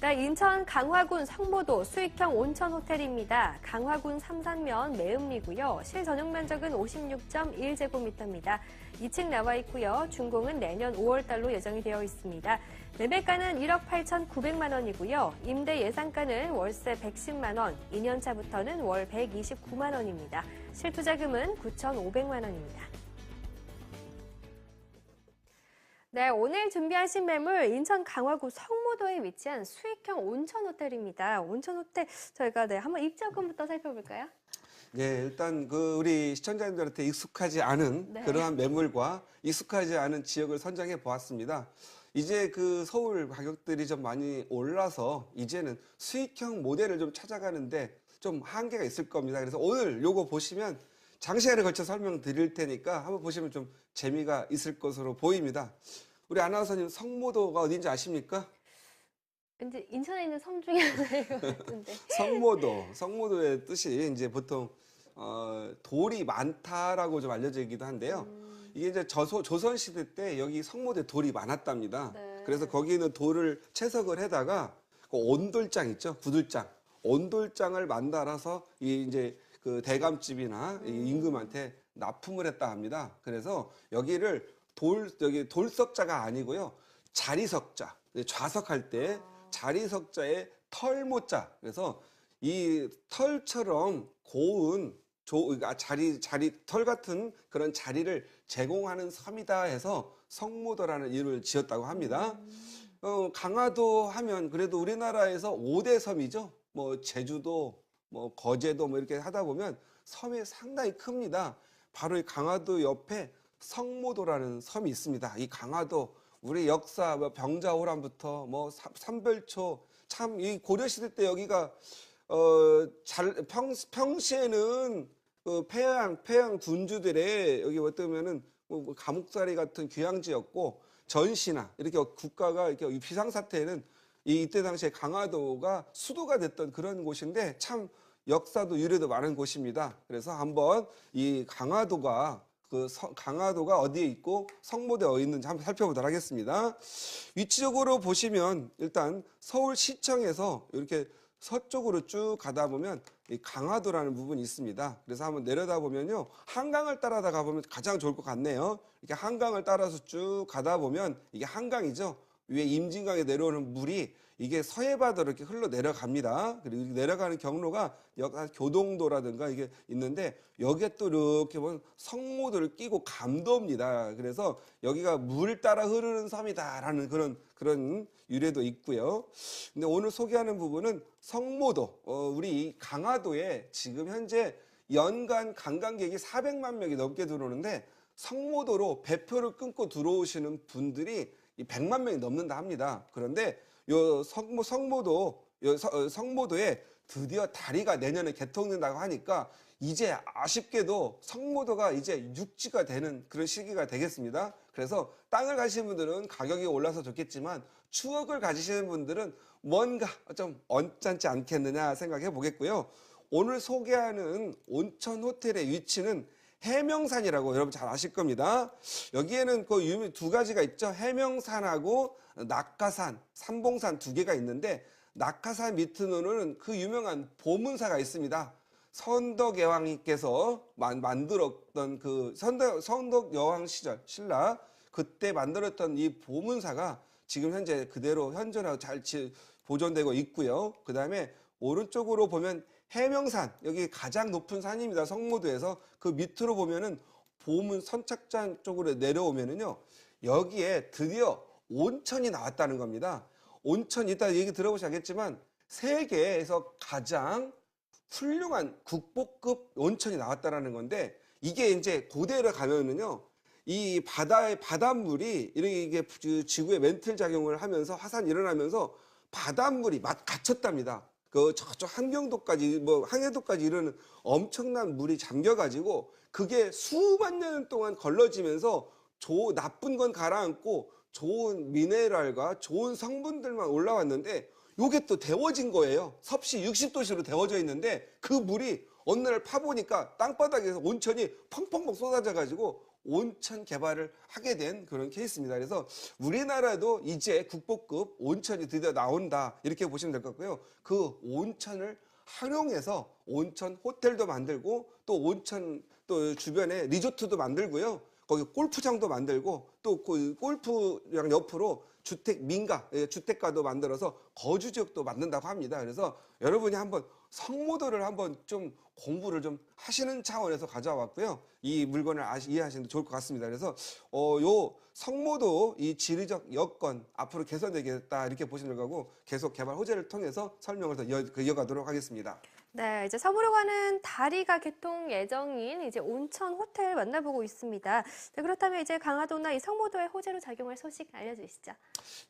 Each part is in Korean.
네, 인천 강화군 성모도 수익형 온천 호텔입니다. 강화군 삼산면 매음리고요. 실전용 면적은 56.1제곱미터입니다. 2층 나와 있고요. 준공은 내년 5월달로 예정이 되어 있습니다. 매매가는 1억 8,900만 원이고요. 임대 예상가는 월세 110만 원, 2년차부터는 월 129만 원입니다. 실투자금은 9,500만 원입니다. 네, 오늘 준비하신 매물 인천 강화구 성모도에 위치한 수익형 온천 호텔입니다. 온천 호텔 저희가 네, 한번 입장권부터 살펴볼까요? 네, 일단 그 우리 시청자님들한테 익숙하지 않은 네. 그러한 매물과 익숙하지 않은 지역을 선정해 보았습니다. 이제 그 서울 가격들이 좀 많이 올라서 이제는 수익형 모델을 좀 찾아가는데 좀 한계가 있을 겁니다. 그래서 오늘 요거 보시면 장시간에 걸쳐 설명드릴 테니까 한번 보시면 좀 재미가 있을 것으로 보입니다. 우리 아나운서님 성모도가 어딘지 아십니까? 왠지 인천에 있는 섬 중에 하나인 것 같은데. 성모도, 성모도의 뜻이 이제 보통 어, 돌이 많다라고 좀 알려져 있기도 한데요. 이게 이제 저소, 조선 시대 때 여기 성모도에 돌이 많았답니다. 네. 그래서 거기 있는 돌을 채석을 해다가 그 온돌장 있죠, 구들장, 온돌장을 만들어서 이 이제 그 대감집이나 이 임금한테 납품을 했다 합니다. 그래서 여기를 돌 여기 돌석자가 아니고요, 자리석자, 좌석할 때 자리석자에 털모자. 그래서 이 털처럼 고운 조, 아, 자리, 자리, 털 같은 그런 자리를 제공하는 섬이다 해서 성모도라는 이름을 지었다고 합니다. 어, 강화도 하면 그래도 우리나라에서 5대 섬이죠. 뭐, 제주도, 뭐, 거제도 뭐 이렇게 하다 보면 섬이 상당히 큽니다. 바로 이 강화도 옆에 성모도라는 섬이 있습니다. 이 강화도, 우리 역사, 뭐 병자호란부터 뭐 삼- 삼별초, 참 이 고려 시대 때 여기가 어, 잘, 평, 평시에는 그 폐양, 폐양 군주들의 여기 어떠면은 뭐 감옥살이 같은 귀향지였고 전시나 이렇게 국가가 이렇게 비상사태에는 이 이때 당시에 강화도가 수도가 됐던 그런 곳인데 참 역사도 유래도 많은 곳입니다. 그래서 한번 이 강화도가 그 서- 강화도가 어디에 있고 성모대 어디 있는지 한번 살펴보도록 하겠습니다. 위치적으로 보시면 일단 서울시청에서 이렇게 서쪽으로 쭉 가다 보면 이 강화도라는 부분이 있습니다. 그래서 한번 내려다 보면요. 한강을 따라다 가보면 가장 좋을 것 같네요. 이렇게 한강을 따라서 쭉 가다 보면 이게 한강이죠. 위에 임진강에 내려오는 물이 이게 서해바다로 이렇게 흘러 내려갑니다. 그리고 내려가는 경로가 역 교동도라든가 이게 있는데 여기에 또 이렇게 보면 성모도를 끼고 감도입니다. 그래서 여기가 물 따라 흐르는 섬이다라는 그런 그런 유래도 있고요. 근데 오늘 소개하는 부분은 성모도 어, 우리 이 강화도에 지금 현재 연간 관광객이 400만 명이 넘게 들어오는데 성모도로 배표를 끊고 들어오시는 분들이 이 100만 명이 넘는다 합니다. 그런데 요 성모 성모도 요 서- 어, 성모도에 드디어 다리가 내년에 개통된다고 하니까 이제 아쉽게도 성모도가 이제 육지가 되는 그런 시기가 되겠습니다. 그래서 땅을 가시는 분들은 가격이 올라서 좋겠지만 추억을 가지시는 분들은 뭔가 좀 언짢지 않겠느냐 생각해 보겠고요. 오늘 소개하는 온천 호텔의 위치는 해명산이라고 여러분 잘 아실 겁니다. 여기에는 그 유명 두 가지가 있죠. 해명산하고 낙하산, 삼봉산 두 개가 있는데 낙하산 밑으로는 그 유명한 보문사가 있습니다. 선덕 여왕님께서 만, 만들었던 그 선덕, 선덕 여왕 시절 신라 그때 만들었던 이 보문사가 지금 현재 그대로 현존하고 잘 지- 보존되고 있고요. 그 다음에 오른쪽으로 보면 해명산 여기 가장 높은 산입니다. 성모도에서 그 밑으로 보면은 보문 선착장 쪽으로 내려오면은요 여기에 드디어 온천이 나왔다는 겁니다. 온천 이따 얘기 들어보시겠지만 세계에서 가장 훌륭한 국보급 온천이 나왔다라는 건데 이게 이제 고대로 가면은요 이 바다의 바닷물이 이게 그 지구에 멘틀 작용을 하면서 화산이 일어나면서 바닷물이 막 갇혔답니다. 그 저쪽 한경도까지 뭐 항해도까지 이르는 엄청난 물이 잠겨가지고 그게 수만 년 동안 걸러지면서 조 나쁜 건 가라앉고 좋은 미네랄과 좋은 성분들만 올라왔는데 요게 또 데워진 거예요. 섭씨 60도씨로 데워져 있는데 그 물이 어느 날 파보니까 땅바닥에서 온천이 펑펑펑 쏟아져 가지고 온천 개발을 하게 된 그런 케이스입니다. 그래서 우리나라도 이제 국보급 온천이 드디어 나온다 이렇게 보시면 될 것 같고요. 그 온천을 활용해서 온천 호텔도 만들고 또 온천 또 주변에 리조트도 만들고요. 거기 골프장도 만들고 또 그 골프장 옆으로 주택 민가 예, 주택가도 만들어서 거주 지역도 만든다고 합니다. 그래서 여러분이 한번 성모도를 한번 좀 공부를 좀 하시는 차원에서 가져왔고요. 이 물건을 아시, 이해하시는 게 좋을 것 같습니다. 그래서 어, 요 성모도 이 지리적 여건 앞으로 개선되겠다 이렇게 보시는 거고 계속 개발 호재를 통해서 설명을 더 이어, 그 이어가도록 하겠습니다. 네, 이제 서부로 가는 다리가 개통 예정인 이제 온천 호텔 만나보고 있습니다. 네, 그렇다면 이제 강화도나 이 성모도의 호재로 작용할 소식 알려주시죠.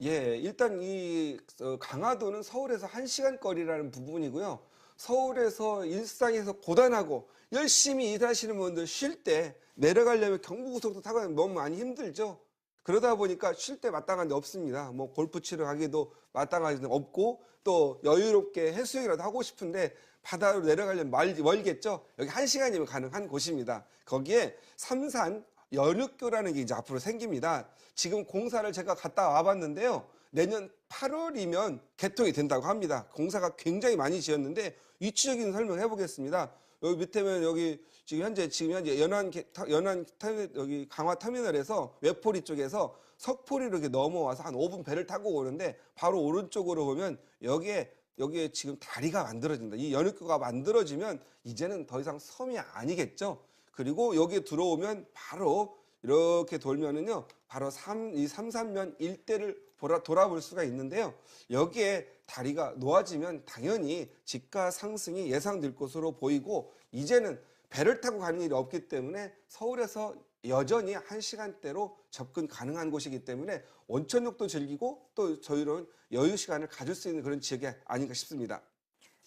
예, 일단 이 어, 강화도는 서울에서 한시간 거리라는 부분이고요. 서울에서 일상에서 고단하고 열심히 일하시는 분들 쉴 때 내려가려면 경부고속도 타고 너무 많이 힘들죠. 그러다 보니까 쉴 때 마땅한 데 없습니다. 뭐 골프 치러 가기도 마땅한 데 없고 또 여유롭게 해수욕이라도 하고 싶은데 바다로 내려가려면 말, 멀겠죠. 여기 한 시간이면 가능한 곳입니다. 거기에 삼산 연육교라는 게 이제 앞으로 생깁니다. 지금 공사를 제가 갔다 와봤는데요. 내년 8월이면 개통이 된다고 합니다. 공사가 굉장히 많이 지었는데 위치적인 설명을 해보겠습니다. 여기 밑에면 여기 지금 현재 지금 현재 연안 연안 여기 강화 터미널에서 외포리 쪽에서 석포리로 이렇게 넘어와서 한 5분 배를 타고 오는데 바로 오른쪽으로 보면 여기에 여기에 지금 다리가 만들어진다. 이 연육교가 만들어지면 이제는 더 이상 섬이 아니겠죠. 그리고 여기 들어오면 바로 이렇게 돌면은요, 바로 삼, 이 삼산면 일대를 보라, 돌아볼 수가 있는데요. 여기에 다리가 놓아지면 당연히 집가 상승이 예상될 것으로 보이고, 이제는 배를 타고 가는 일이 없기 때문에 서울에서 여전히 한 시간대로 접근 가능한 곳이기 때문에 온천욕도 즐기고 또 저희는 여유 시간을 가질 수 있는 그런 지역이 아닌가 싶습니다.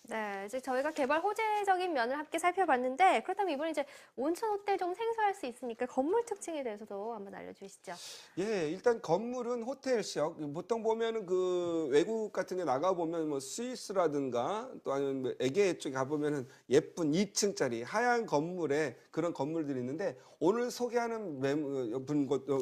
네, 이제 저희가 개발 호재적인 면을 함께 살펴봤는데 그렇다면 이번에 이제 온천 호텔 좀 생소할 수 있으니까 건물 특징에 대해서도 한번 알려주시죠. 예, 일단 건물은 호텔식. 보통 보면은 그 외국 같은 데 나가 보면 뭐 스위스라든가 또 아니면 뭐 에게 쪽에 가 보면은 예쁜 2층짜리 하얀 건물에 그런 건물들이 있는데 오늘 소개하는 매물- 분 곳- 어,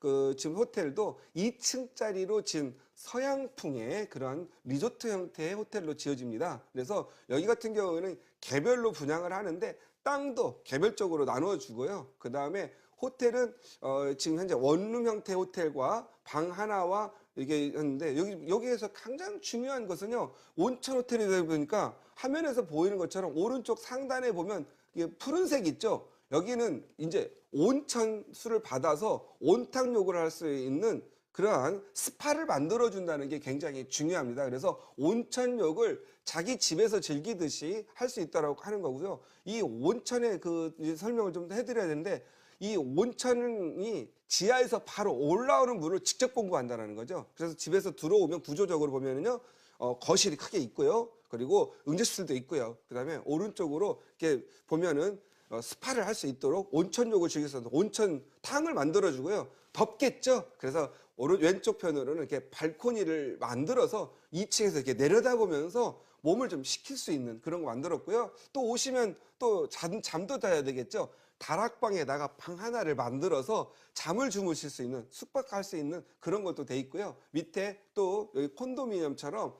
그 지금 호텔도 2층짜리로 지은 서양풍의 그런 리조트 형태의 호텔로 지어집니다. 그래서 여기 같은 경우는 개별로 분양을 하는데 땅도 개별적으로 나누어 주고요. 그 다음에 호텔은 어, 지금 현재 원룸 형태 호텔과 방 하나와 이게 있는데 여기 여기에서 가장 중요한 것은요 온천 호텔이다 보니까 화면에서 보이는 것처럼 오른쪽 상단에 보면 이게 푸른색 있죠. 여기는 이제 온천 수를 받아서 온탕욕을 할수 있는 그러한 스파를 만들어 준다는 게 굉장히 중요합니다. 그래서 온천욕을 자기 집에서 즐기듯이 할 수 있다라고 하는 거고요. 이 온천의 그 설명을 좀 해드려야 되는데 이 온천이 지하에서 바로 올라오는 물을 직접 공부한다는 거죠. 그래서 집에서 들어오면 구조적으로 보면은요, 어, 거실이 크게 있고요. 그리고 응접실도 있고요. 그 다음에 오른쪽으로 이렇게 보면은 어, 스파를 할 수 있도록 온천욕을 즐길 수 있는 온천탕을 만들어주고요. 덥겠죠? 그래서 오른 왼쪽 편으로는 이렇게 발코니를 만들어서 2층에서 이렇게 내려다보면서 몸을 좀 식힐 수 있는 그런 거 만들었고요. 또 오시면 또 잠, 잠도 자야 되겠죠. 다락방에다가 방 하나를 만들어서 잠을 주무실 수 있는 숙박할 수 있는 그런 것도 돼 있고요. 밑에 또 여기 콘도미니엄처럼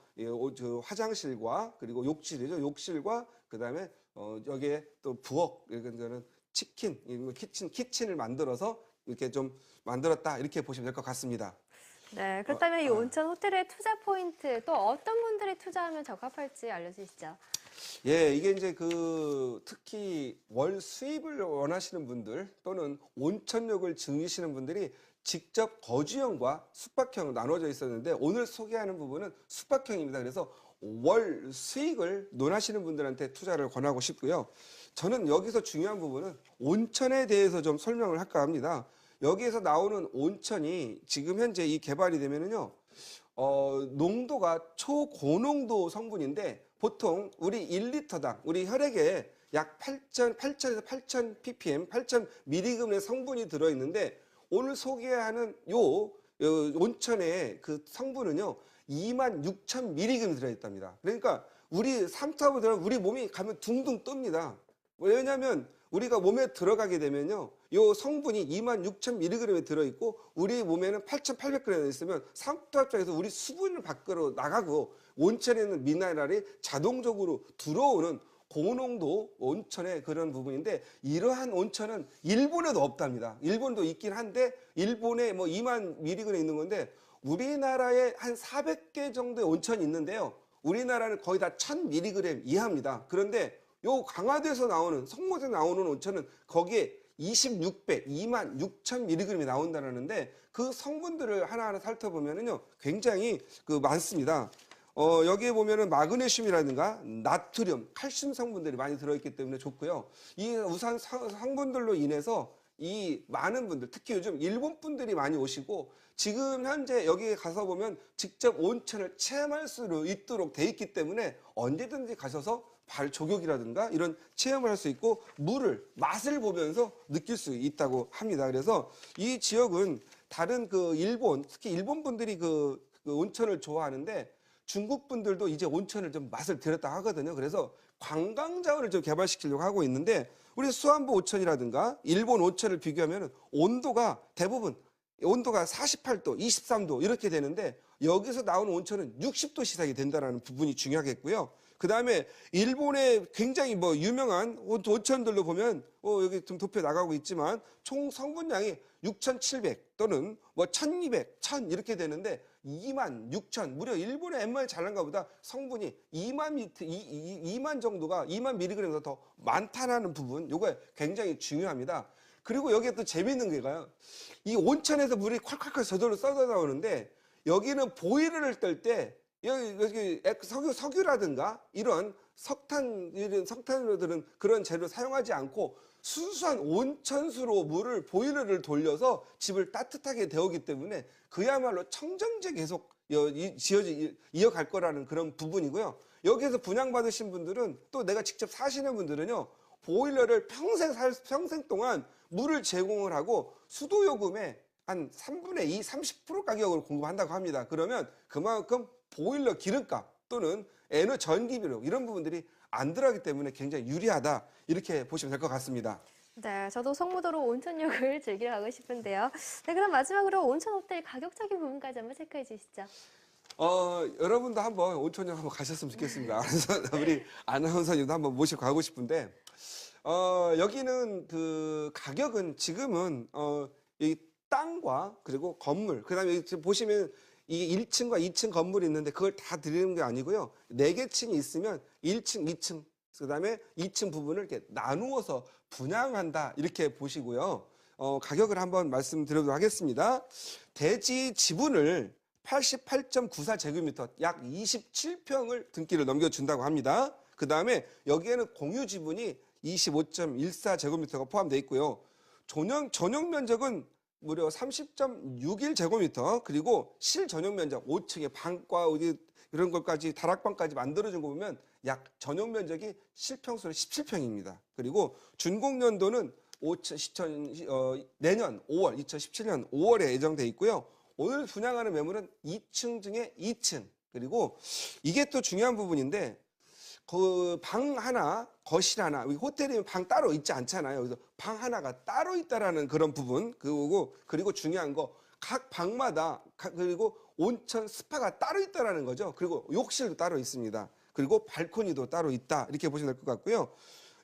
화장실과 그리고 욕실이죠. 욕실과 그다음에 어 여기에 또 부엌 이거는 치킨 이거 키친 키친을 만들어서 이렇게 좀 만들었다 이렇게 보시면 될 것 같습니다. 네, 그렇다면 이 아. 온천 호텔의 투자 포인트 또 어떤 분들이 투자하면 적합할지 알려주시죠. 예, 이게 이제 그 특히 월 수입을 원하시는 분들 또는 온천욕을 즐기시는 분들이 직접 거주형과 숙박형 나눠져 있었는데 오늘 소개하는 부분은 숙박형입니다. 그래서 월 수익을 논하시는 분들한테 투자를 권하고 싶고요. 저는 여기서 중요한 부분은 온천에 대해서 좀 설명을 할까 합니다. 여기에서 나오는 온천이 지금 현재 이 개발이 되면은요. 어, 농도가 초고농도 성분인데 보통 우리 1리터당 우리 혈액에 약 8,000, 8,000에서 8,000 ppm, 8,000 mg의 성분이 들어 있는데 오늘 소개하는 요, 요 온천의 그 성분은요 2만 6천 mg이 들어 있답니다. 그러니까 우리 삼투압을 들어 우리 몸이 가면 둥둥 뜹니다. 왜냐하면 우리가 몸에 들어가게 되면요. 요 성분이 26,000mg에 들어있고 우리 몸에는 8,800g 있으면 상투합장에서 우리 수분을 밖으로 나가고 온천에 있는 미네랄이 자동적으로 들어오는 고농도 온천의 그런 부분인데 이러한 온천은 일본에도 없답니다. 일본도 있긴 한데 일본에 뭐 2만 미리그램 있는 건데 우리나라에 한 400개 정도의 온천이 있는데요. 우리나라는 거의 다 1000mg 이하입니다. 그런데 요 강화도에서 나오는 성모에서 나오는 온천은 거기에 26배, 2만 6천 mg이 나온다는데 그 성분들을 하나하나 살펴보면은요 굉장히 그 많습니다. 어, 여기에 보면은 마그네슘이라든가 나트륨, 칼슘 성분들이 많이 들어있기 때문에 좋고요. 이 우산 성- 성분들로 인해서 이 많은 분들, 특히 요즘 일본 분들이 많이 오시고 지금 현재 여기에 가서 보면 직접 온천을 체험할 수 있도록 돼 있기 때문에 언제든지 가셔서 발 조격이라든가 이런 체험을 할 수 있고 물을 맛을 보면서 느낄 수 있다고 합니다. 그래서 이 지역은 다른 그 일본, 특히 일본 분들이 그, 그 온천을 좋아하는데 중국 분들도 이제 온천을 좀 맛을 들였다 하거든요. 그래서 관광 자원을 좀 개발시키려고 하고 있는데 우리 수안부 온천이라든가 일본 온천을 비교하면 온도가 대부분 온도가 48도, 23도 이렇게 되는데 여기서 나오는 온천은 60도 시상이 된다라는 부분이 중요하겠고요. 그 다음에 일본의 굉장히 뭐 유명한 온- 온천들로 보면 어, 여기 좀 도표 나가고 있지만 총 성분량이 6,700 또는 뭐 1,200, 1,000 이렇게 되는데 2만 6천 무려 일본의 엠마이 잘난가 보다 성분이 2만 미트 2, 만 정도가 2만 미리그램보다 더 많다라는 부분 요거 굉장히 중요합니다. 그리고 여기에 또 재밌는 게가요. 이 온천에서 물이 콸콸콸 저절로 쏟아 나오는데 여기는 보일러를 뜰때 여기, 여기 액- 석유 석유라든가 이런 석탄 이런 석탄들은 그런 재료 사용하지 않고 순수한 온천수로 물을 보일러를 돌려서 집을 따뜻하게 데우기 때문에 그야말로 청정제 계속 지어지 이- 이어갈 거라는 그런 부분이고요. 여기에서 분양받으신 분들은 또 내가 직접 사시는 분들은요. 보일러를 평생 살 평생 동안 물을 제공을 하고 수도 요금의 한 3분의 2, 30% 가격으로 공급한다고 합니다. 그러면 그만큼 보일러 기름값 또는 에너 전기비로 이런 부분들이 안 들어가기 때문에 굉장히 유리하다 이렇게 보시면 될 것 같습니다. 네, 저도 성무도로 온천욕을 즐기러 가고 싶은데요. 네, 그럼 마지막으로 온천 호텔 가격적인 부분까지 한번 체크해 주시죠. 어, 여러분도 한번 온천역 한번 가셨으면 좋겠습니다. 그래서 우리 아나운서님도 한번 모시고 가고 싶은데, 어, 여기는 그 가격은 지금은, 어, 이 땅과 그리고 건물, 그 다음에 지금 보시면 이 1층과 2층 건물이 있는데 그걸 다 드리는 게 아니고요. 네개 층이 있으면 1층, 2층, 그 다음에 2층 부분을 이렇게 나누어서 분양한다. 이렇게 보시고요. 어, 가격을 한번 말씀드리도록 하겠습니다. 대지 지분을 88.94제곱미터 약 27평을 등기를 넘겨준다고 합니다. 그 다음에 여기에는 공유 지분이 25.14제곱미터가 포함되어 있고요. 전용, 전용 면적은 무려 30.61 제곱미터 그리고 실 전용 면적 5층에 방과 어디 이런 것까지 다락방까지 만들어준 거 보면 약 전용 면적이 실평수는 17평입니다. 그리고 준공 연도는 5천, 10천, 어, 내년 5월, 2017년 5월에 예정돼 있고요. 오늘 분양하는 매물은 2층 중에 2층. 그리고 이게 또 중요한 부분인데 그 방 하나, 거실 하나, 호텔이면 방 따로 있지 않잖아요. 그래서 방 하나가 따로 있다라는 그런 부분, 그거고, 그리고 중요한 거, 각 방마다, 가- 그리고 온천 스파가 따로 있다라는 거죠. 그리고 욕실도 따로 있습니다. 그리고 발코니도 따로 있다. 이렇게 보시면 될 것 같고요.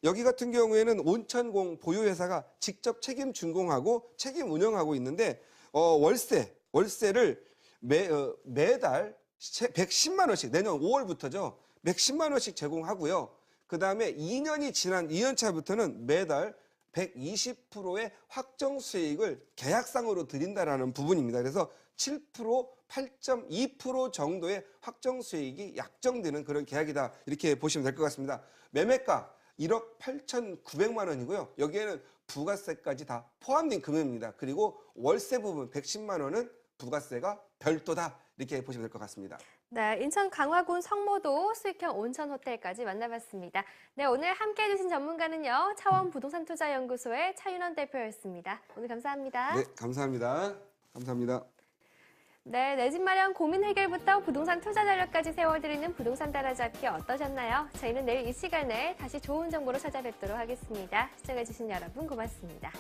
여기 같은 경우에는 온천공 보유회사가 직접 책임 준공하고 책임 운영하고 있는데, 어, 월세, 월세를 매, 어, 매달 110만 원씩, 내년 5월부터죠. 110만 원씩 제공하고요. 그 다음에 2년이 지난 2년 차부터는 매달 120%의 확정 수익을 계약상으로 드린다라는 부분입니다. 그래서 7%, 8.2% 정도의 확정 수익이 약정되는 그런 계약이다. 이렇게 보시면 될 것 같습니다. 매매가 1억 8,900만 원이고요. 여기에는 부가세까지 다 포함된 금액입니다. 그리고 월세 부분 110만 원은 부가세가 별도다. 이렇게 보시면 될 것 같습니다. 네, 인천 강화군 성모도 수익형 온천 호텔까지 만나봤습니다. 네, 오늘 함께 해주신 전문가는요, 차원 부동산 투자 연구소의 차윤원 대표였습니다. 오늘 감사합니다. 네, 감사합니다. 감사합니다. 네, 내 집 마련 고민 해결부터 부동산 투자 전략까지 세워드리는 부동산 따라잡기 어떠셨나요? 저희는 내일 이 시간에 다시 좋은 정보로 찾아뵙도록 하겠습니다. 시청해주신 여러분 고맙습니다.